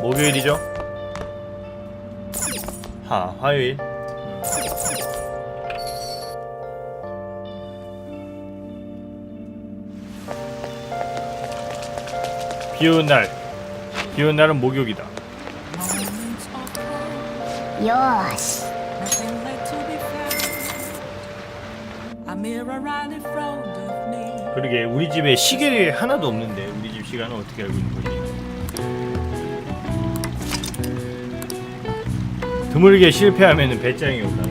목요일이죠? 하 화요일. 비 오는 날. 비 오는 날은 found. A mirror right in front of me. 그러게 우리 집에 시계 하나도 없는데 우리 집 시간은 어떻게 알고 있는 거지? 드물게 실패하면 배짱이 올라가.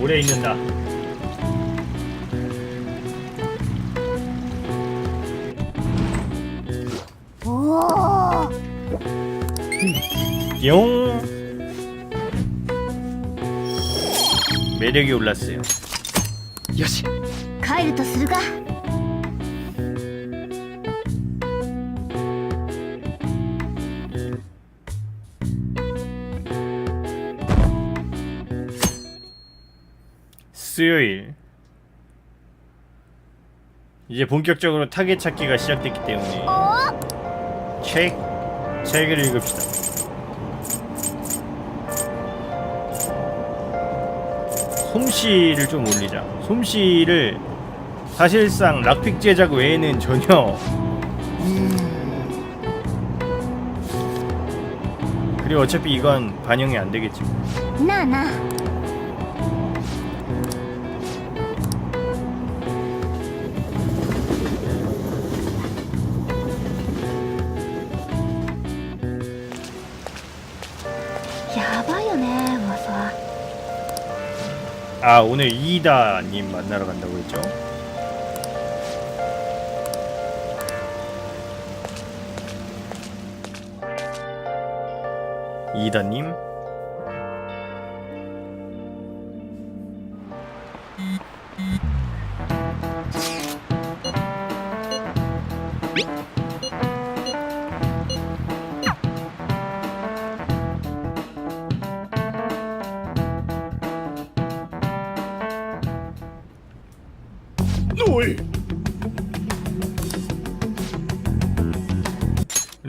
오래 있는다.おお 용 매력이 올랐어요. よし帰るとするか 수요일 이제 본격적으로 타겟 찾기가 시작됐기 때문에 お책 책을 읽읍시다. 솜씨를 좀 올리자. 솜씨를 사실상 락픽 제작 외에는 전혀 그리고 어차피 이건 반영이 안 되겠지. 뭐. な やばいよね噂 아 오늘 이다님 만나러 간다고 했죠? 이다님?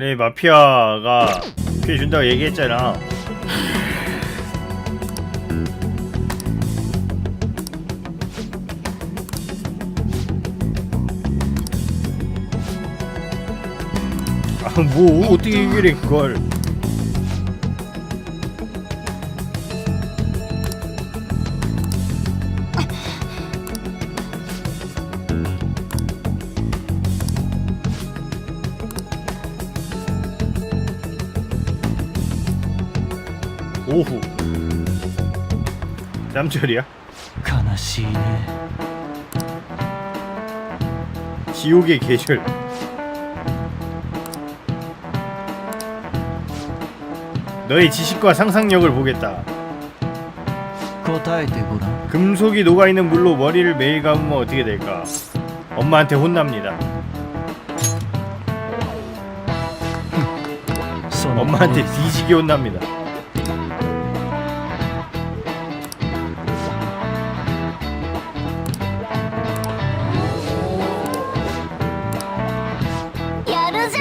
그래 마피아가 피해 준다고 얘기했잖아. 아뭐 어떻게 해 그걸 짬철이야? 悲しいね 지옥의 계절 너의 지식과 상상력을 보겠다 答えてごらん 금속이 녹아있는 물로 머리를 매일 감으면 어떻게 될까 엄마한테 혼납니다 その 엄마한테 뒤지게 혼납니다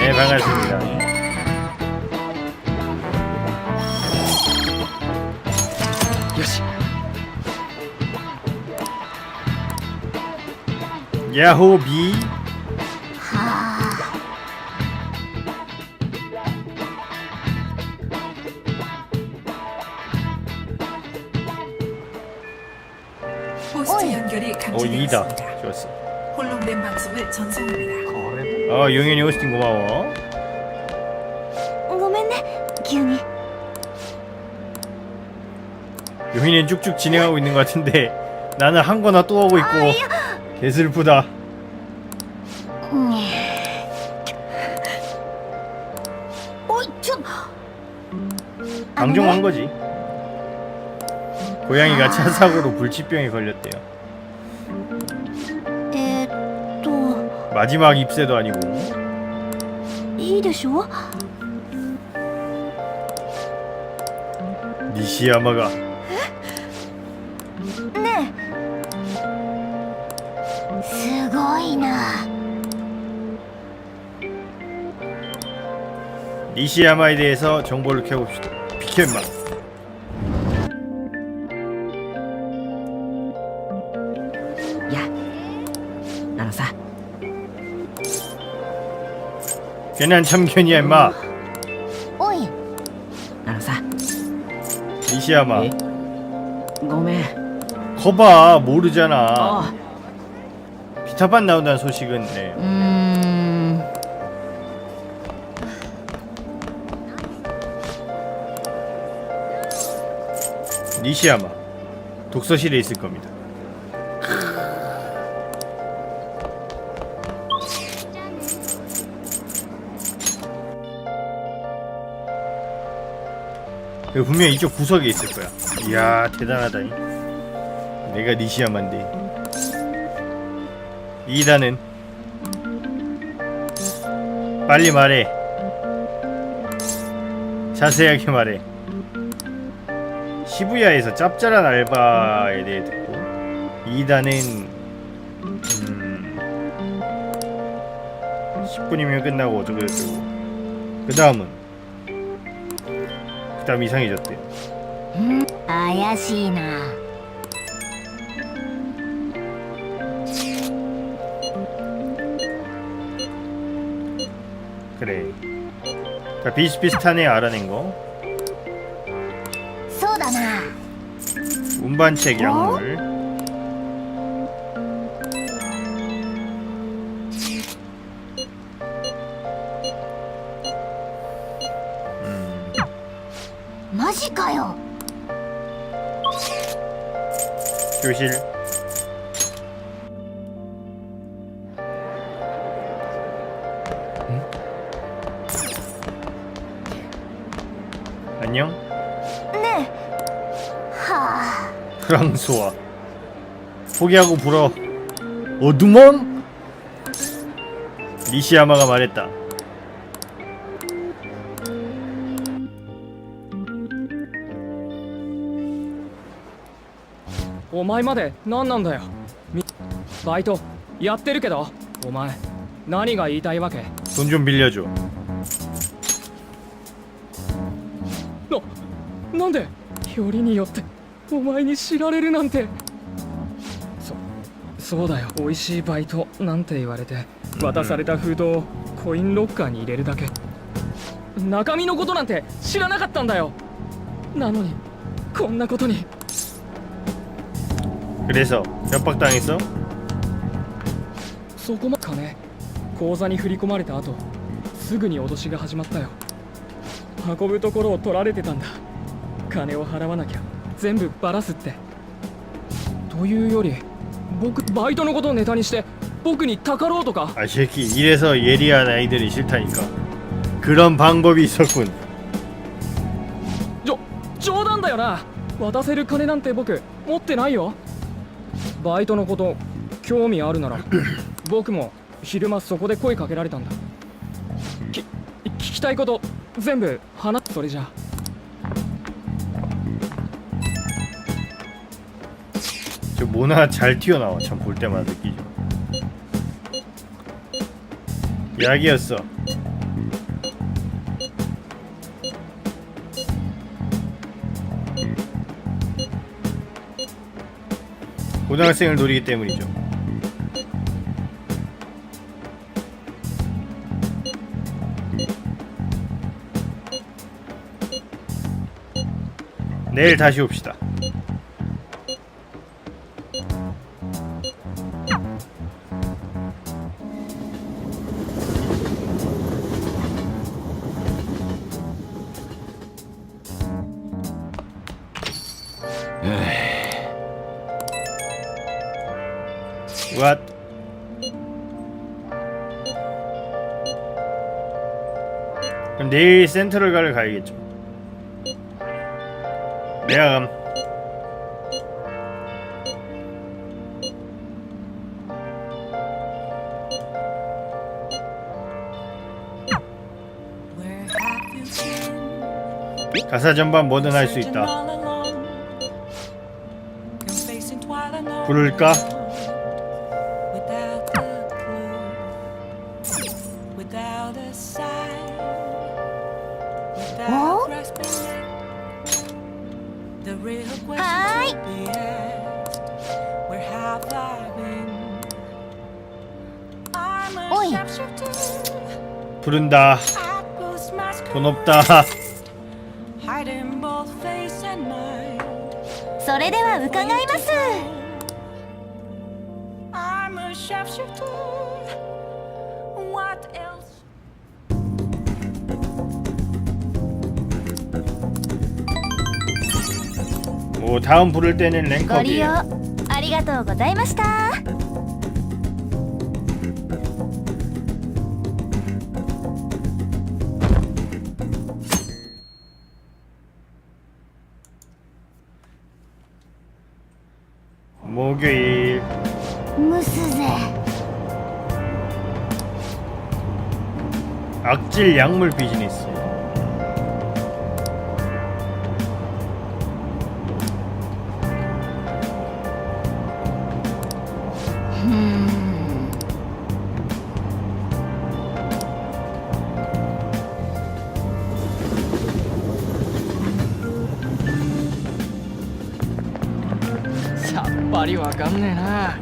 네 반갑습니다. よし 야호 비 어 용현이 호스팅 고마워 ごめんね急に 용현이는 쭉쭉 진행하고 있는 것 같은데 나는 한 거나 또 하고 있고 개슬프다 うんおいちょ 방종한 거지 고양이가 차 사고로 불치병에 걸렸대요 마지막 입새도 아니고 いいでしょ 니시야마가 ねえすごいな 니시야마에 대해서 정보를 캐봅시다. 비켜 임마. 괜한 참견이야 임마. 나는 사. 니시야마. 예? 고멘. 거봐 모르잖아. 어. 비타반 나온다는 소식은 네. 음. 니시야마 독서실에 있을 겁니다. 그 분명 이쪽 구석에 있을 거야. 이야 대단하다. 내가 니시야마인데. 이단은 빨리 말해. 자세하게 말해. 시부야에서 짭짤한 알바에 대해 듣고 2단은 음 10분이면 끝나고 어쩌고 저쩌고 그 다음은 그 다음 이상해졌대 怪しいな 그래 자 비슷비슷하네 알아낸 거 そうだな 운반책 약물 교실 응? 안녕? 네. 하. 프랑스와 포기하고 불어 어둠원 리시야마가 말했다 お前まで何なんだよみバイトやってるけどお前何が言いたいわけ 돈 좀 빌려줘 ななんでよりによってお前に知られるなんてそそうだよ美味しいバイトなんて言われて渡された封筒をコインロッカーに入れるだけ中身のことなんて知らなかったんだよなのにこんなことに 그래서 협박당했어? そこま金口座に振り込まれた後すぐに脅しが始まったよ運ぶところを取られてたんだ金を払わなきゃ全部バラすってというより僕バイトのことをネタにして僕にたかろうとか 아 새끼 이래서 예리한 아이들이 싫다니까 그런 방법이 있었군 じょ冗談だよな渡せる金なんて僕持ってないよ バイトのこと興味あるなら僕も昼間そこで声かけられたんだき聞きたいこと全部話すそれじゃ 저 모나 잘 튀어나와 참 볼 때마다 느끼죠 약이었어 고등학생을 노리기 때문이죠. 내일 다시 옵시다 What? 그럼 내일 센터를 가를 가야겠죠. 내가 감. 가사 전반 뭐든 할 수 있다. 부를까? おい부른 다. 돈 없 다. それでは伺います。 오 다음 부를 때는 ご利用 랭컵이에요 ありがとうございました木曜蒸すぜ 악질 약물 비즈니스 아깝네 나.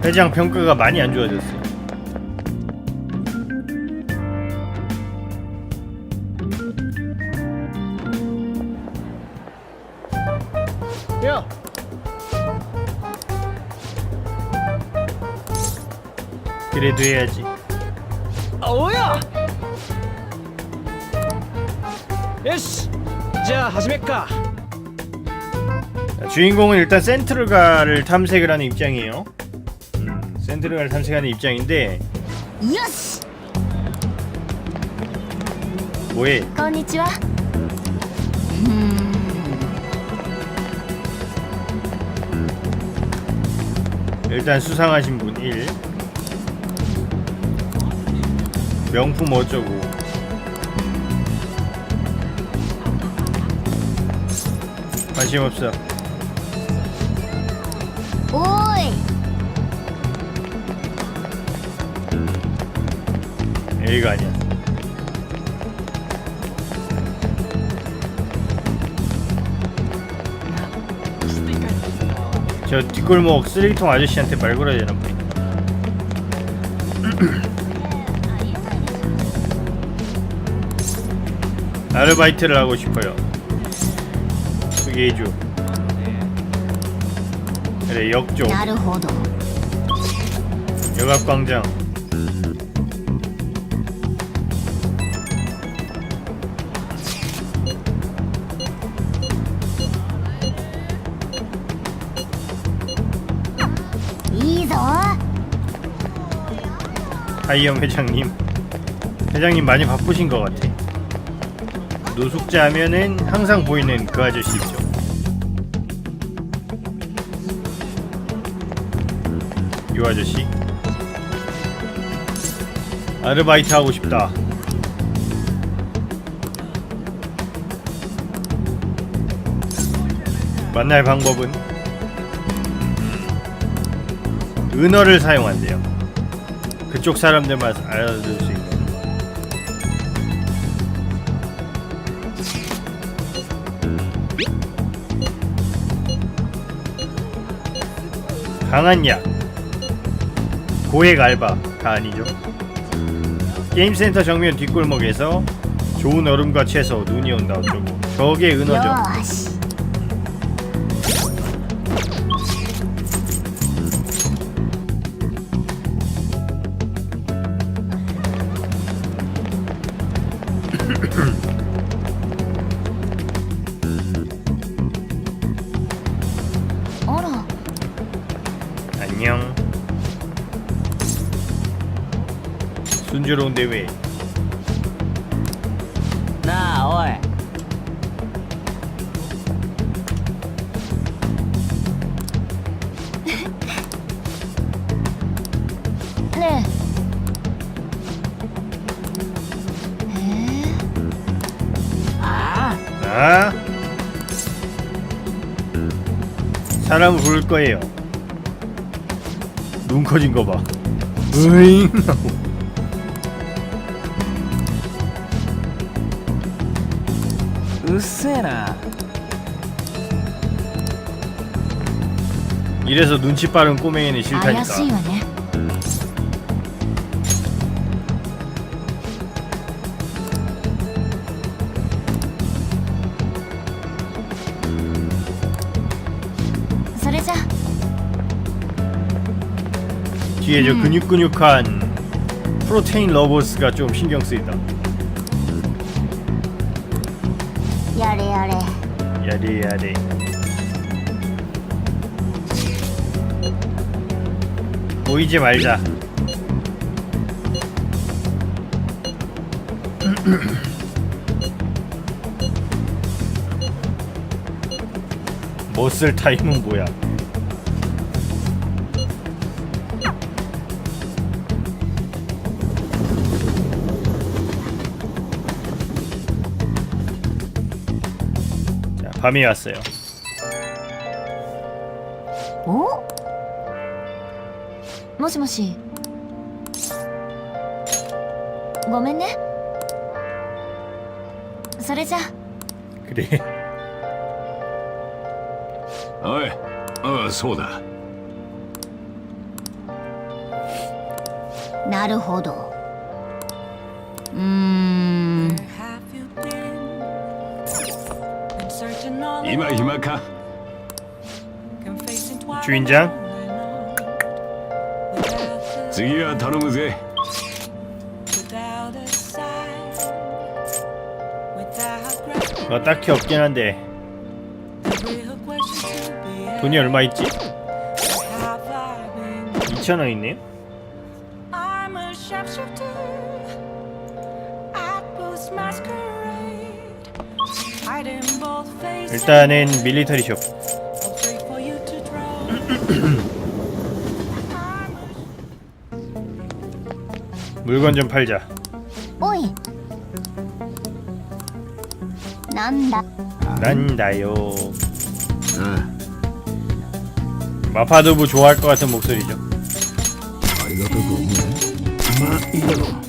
대장 평가가 많이 안 좋아졌어. 야. 그래도 해야지. 아, 어야. よしじゃあ始めっか 자, 주인공은 일단 센트럴가를 탐색을 하는 입장이에요. 음, 센트럴가를 탐색하는 입장인데 よし 뭐해? こんにちは 일단 수상하신 분 1. 명품 어쩌고. 관심 없어. おーい A가 아니야. 저 뒷골목 쓰레기통 아저씨한테 말 걸어야 되나 보네. 아르바이트를 하고 싶어요. 그게 해줘. 그래 역쪽 なるほど 역압광장. 이いぞ 하이엄 회장님. 회장님 많이 바쁘신 것 같아. 노숙자 하면은 항상 보이는 그 아저씨 요 아저씨. 아르바이트 하고 싶다. 만날 방법은 은어를 사용한대요. 그쪽 사람들만 알아들을 수 있는. 강한 약. 고액 알바가 아니죠. 게임센터 정면 뒷골목에서 좋은 얼음과 채소 눈이 온다 어쩌고 저게 은어죠. 안녕. 순조로운 대회. 나 월. 네. 네. 아, 아. 사람 부를 거예요. 눈 커진 거봐. 으잉. うっせえな 이래서 눈치 빠른 꼬맹이는 怪しい 싫다니까 わねそれじゃ 뒤에 저 근육근육한 프로테인 러버스가 좀 신경 쓰인다 야래 야래 모이지 말자. 못 쓸 타임은 뭐야 밤이 왔어요 おもしもしごめんねそれじゃ 그래 おいああそうだなるほどうーん searching all 今 alone, 暇か confessing twilight 주인장? Without a- 次は頼むぜ without a sign, without grasping 뭐 딱히 없긴 한데 the real question to be 돈이 얼마 있지? asked. Have I been? 2,000원 있네요? 일단은 밀리터리 숍. 물건 좀 팔자. 오이. 난다. 난다요. 응. 마파두부 좋아할 것 같은 목소리죠. 아, 이것도 고마워. 마, 이거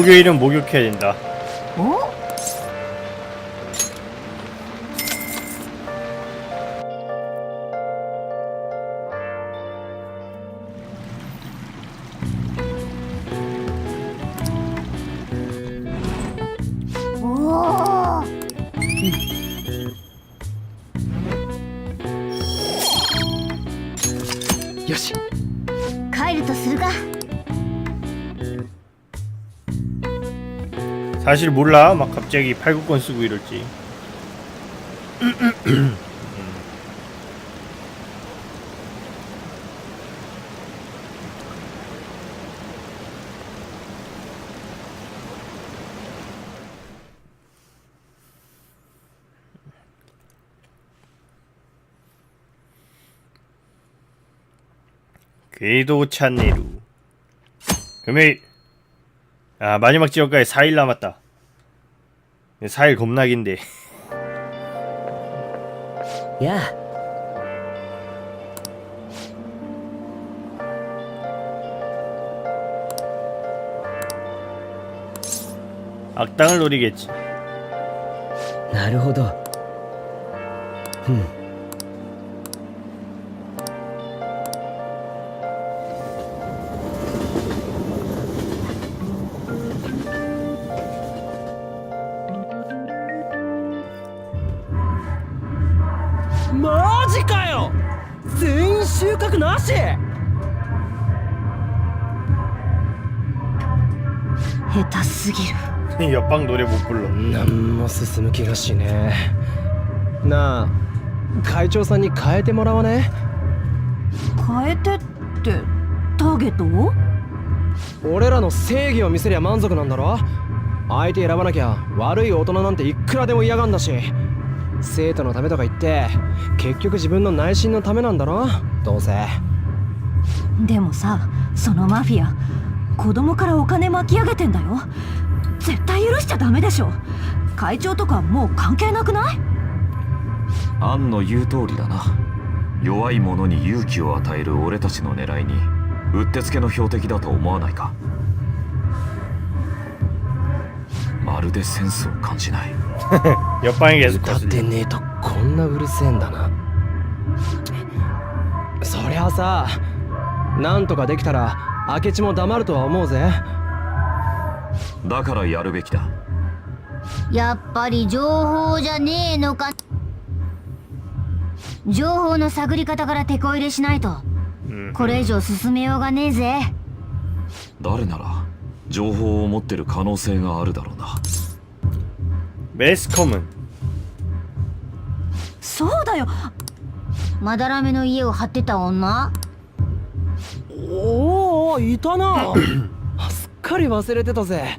목요일은 목욕해야 된다. 어? 음. 음. 여시. 사실 몰라. 막 갑자기 팔국권 쓰고 이럴지. 궤도 찬내루. 금요일. 아 마지막 지역까지 4일 남았다 4일 겁나긴데 やあ 악당을 노리겠지 なるほどうん る 옆방 노래 못 불러 何も進む気がしねえなあ会長さんに変えてもらわね変えてってターゲットを俺らの正義を見せりゃ満足なんだろ相手選ばなきゃ悪い大人なんていくらでも嫌がんだし生徒のためとか言って結局自分の内心のためなんだろどうせでもさそのマフィア子供からお金巻き上げてんだよ 絶対許しちゃダメでしょ。会長とかもう関係なくない？アンの言う通りだな。弱い者に勇気を与える俺たちの狙いにうってつけの標的だと思わないか。まるでセンスを感じない。Yapan geldi っ kostüm. てねえとこんなうるせえんだな。そりゃあさなんとかできたら明智も黙るとは思うぜ。だからやるべきだ。やっぱり情報じゃねえのか。情報の探り方から手こ入れしないと、これ以上進めようがねえぜ。誰なら情報を持ってる可能性があるだろうな。ベースコム。そうだよ。まだらめの家を張ってた女。おおいたな。すっかり忘れてたぜ。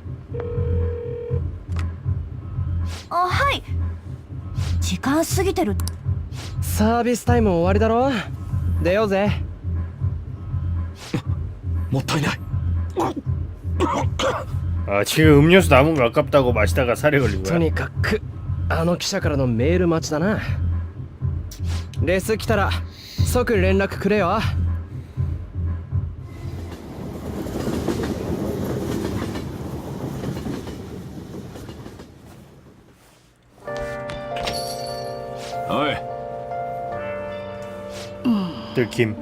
あはい時間過ぎてるサービスタイム終わりだろ出ようぜもったいない 아 지금 음료수 남은 거 아깝다고 마시다가 살에 걸린 と 거야? にかくあの記者からのメール待ちだなレス来たら即連絡くれよ 들킴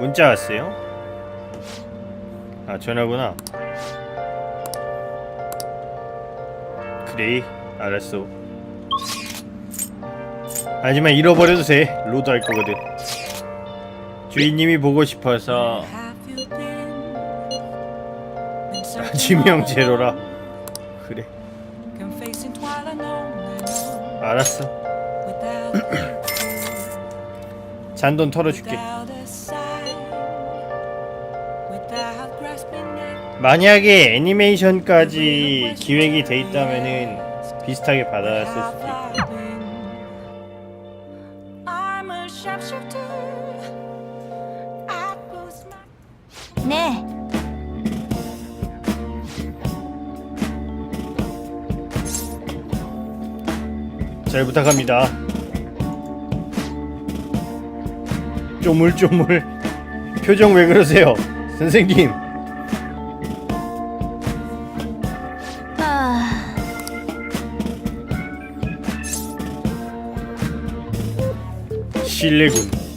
문자 왔어요? 아 전화구나. 그래 알았어. 하지만 잃어버려도 돼. 로드 할 거거든. 주인님이 보고 싶어서. 지명 제로라. 그래. 알았어 잔돈 털어줄게 만약에 애니메이션까지 기획이 돼 있다면은 비슷하게 받았을 수도 있고 my ね잘 부탁합니다. 쪼물쪼물. 표정 왜 그러세요? 선생님. 아. 실례군.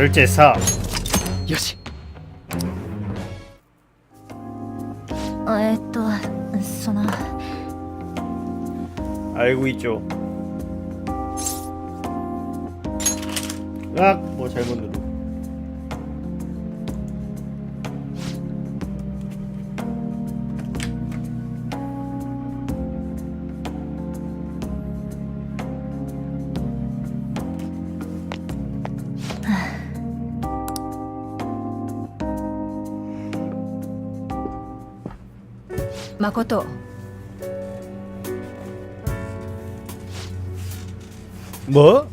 절제사 よしえっとその 알고 있죠. 으악! 뭐 잘못 누르. 誠 뭐?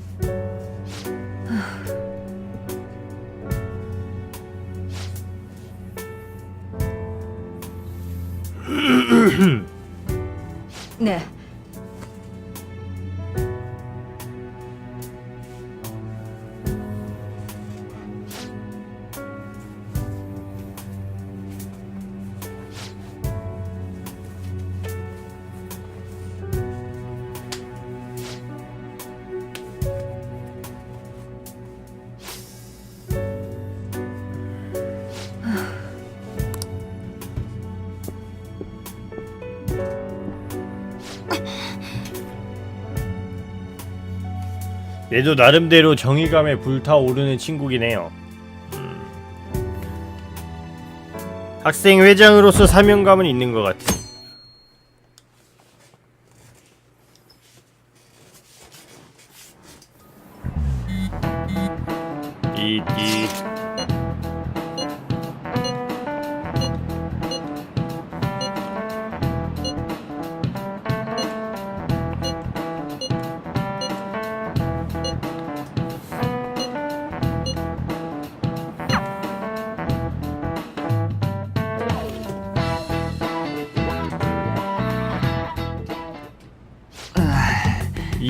ね 얘도 나름대로 정의감에 불타오르는 친구긴 해요. 음. 학생 회장으로서 사명감은 있는 것 같아. 띠띠.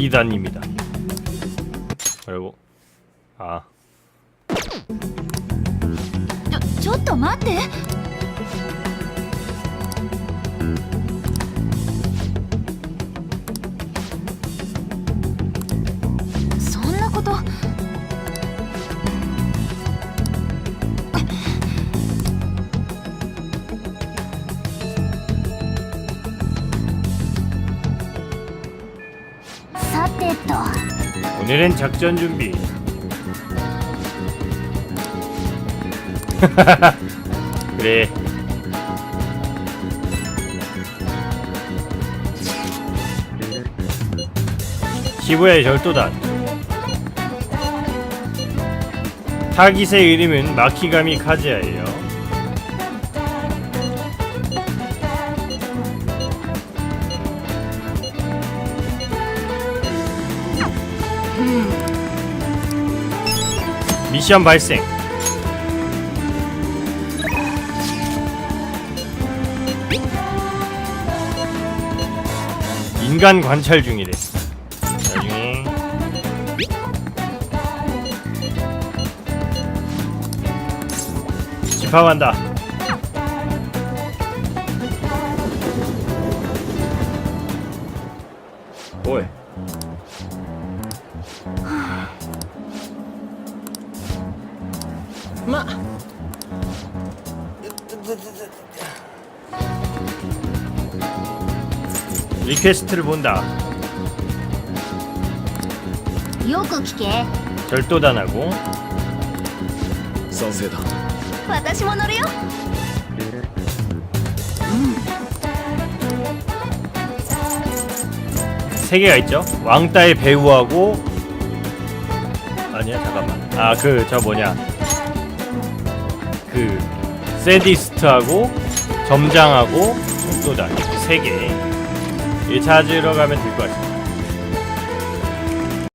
이단입니다 때다. 오늘은 작전 준비. 그래. 시부야의 절도단. 타깃의 이름은 마키가미 카즈야예요. 미션 발생. 인간 관찰 중이래. 나중에 집합한다. 오이. ま 리퀘스트를 본다. よく聞け 절도단하고 賛成だ私も乗るよ 세 개가 있죠. 왕따의 배우하고 아니야 잠깐만. 아 그 저 뭐냐 그 세디스트하고 점장하고 절도단 이렇게 세 개. 이 찾으러 가면 될 것 같습니다.